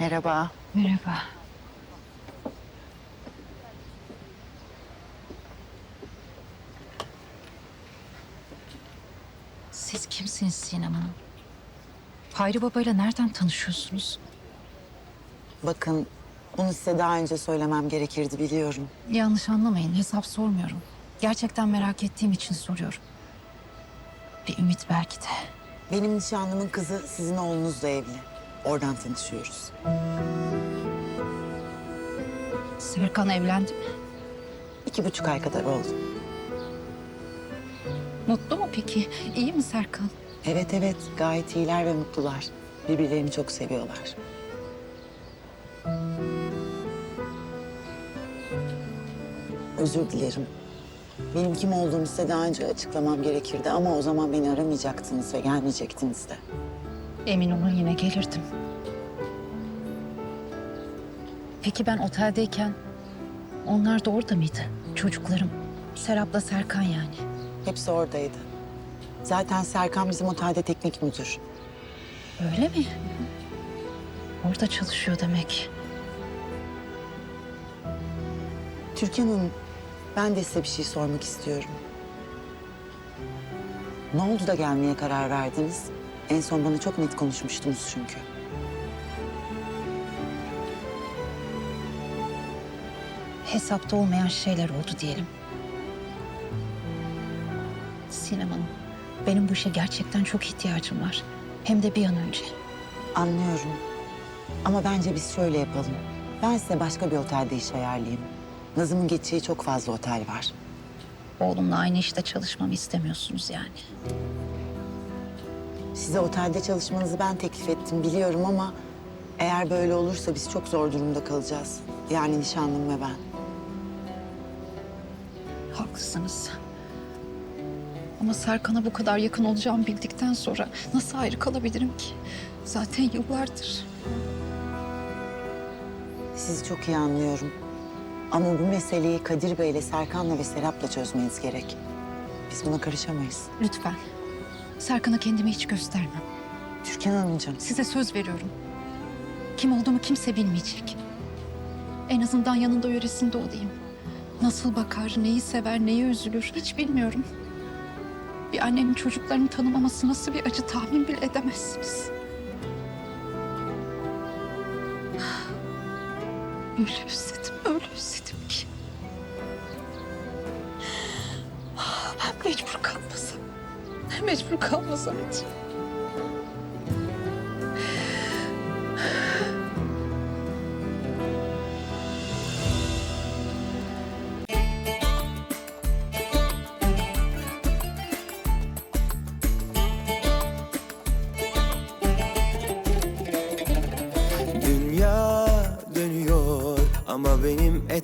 Merhaba. Merhaba. Siz kimsiniz Sinem Hanım? Hayri Baba'yla nereden tanışıyorsunuz? Bakın bunu size daha önce söylemem gerekirdi biliyorum. Yanlış anlamayın, hesap sormuyorum. Gerçekten merak ettiğim için soruyorum. Bir ümit belki de. Benim nişanlımın kızı sizin oğlunuzla evli. Oradan tanışıyoruz. Serkan evlendi mi? İki buçuk ay kadar oldu. Mutlu mu peki? İyi mi Serkan? Evet evet gayet iyiler ve mutlular. Birbirlerini çok seviyorlar. Özür dilerim. Benim kim olduğumu size daha önce açıklamam gerekirdi ama o zaman beni aramayacaktınız ve gelmeyecektiniz de. Emin olun yine gelirdim. Peki ben oteldeyken onlar da orada mıydı? Çocuklarım. Serap'la Serkan yani. Hepsi oradaydı. Zaten Serkan bizim otelde teknik müdür. Öyle mi? Orada çalışıyor demek. Türkan Hanım, ben de size bir şey sormak istiyorum. Ne oldu da gelmeye karar verdiniz? En son bana çok net konuşmuştunuz çünkü. Hesapta olmayan şeyler oldu diyelim. Sinem Hanım, benim bu işe gerçekten çok ihtiyacım var. Hem de bir an önce. Anlıyorum. Ama bence biz şöyle yapalım. Ben size başka bir otelde iş ayarlayayım. Nazım'ın geçeceği çok fazla otel var. Oğlumla aynı işte çalışmamı istemiyorsunuz yani. Size otelde çalışmanızı ben teklif ettim biliyorum ama... ...eğer böyle olursa biz çok zor durumda kalacağız. Yani nişanlım ve ben. Haklısınız. Ama Serkan'a bu kadar yakın olacağımı bildikten sonra nasıl ayrı kalabilirim ki? Zaten yıllardır. Sizi çok iyi anlıyorum. Ama bu meseleyi Kadir Bey'le, Serkan'la ve Serap'la çözmeniz gerek. Biz buna karışamayız. Lütfen. Serkan'a kendimi hiç göstermem. Türkan Hanımcığım, Size söz veriyorum. Kim olduğumu kimse bilmeyecek. En azından yanında yöresinde olayım. Nasıl bakar, neyi sever, neye üzülür hiç bilmiyorum. Bir annenin çocuklarını tanımaması nasıl bir acı tahmin bile edemezsiniz. Öyle özledim, öyle özledim ki. Ben mecbur kalmasam, mecbur kalmasam hiç. Dünya dönüyor ama benim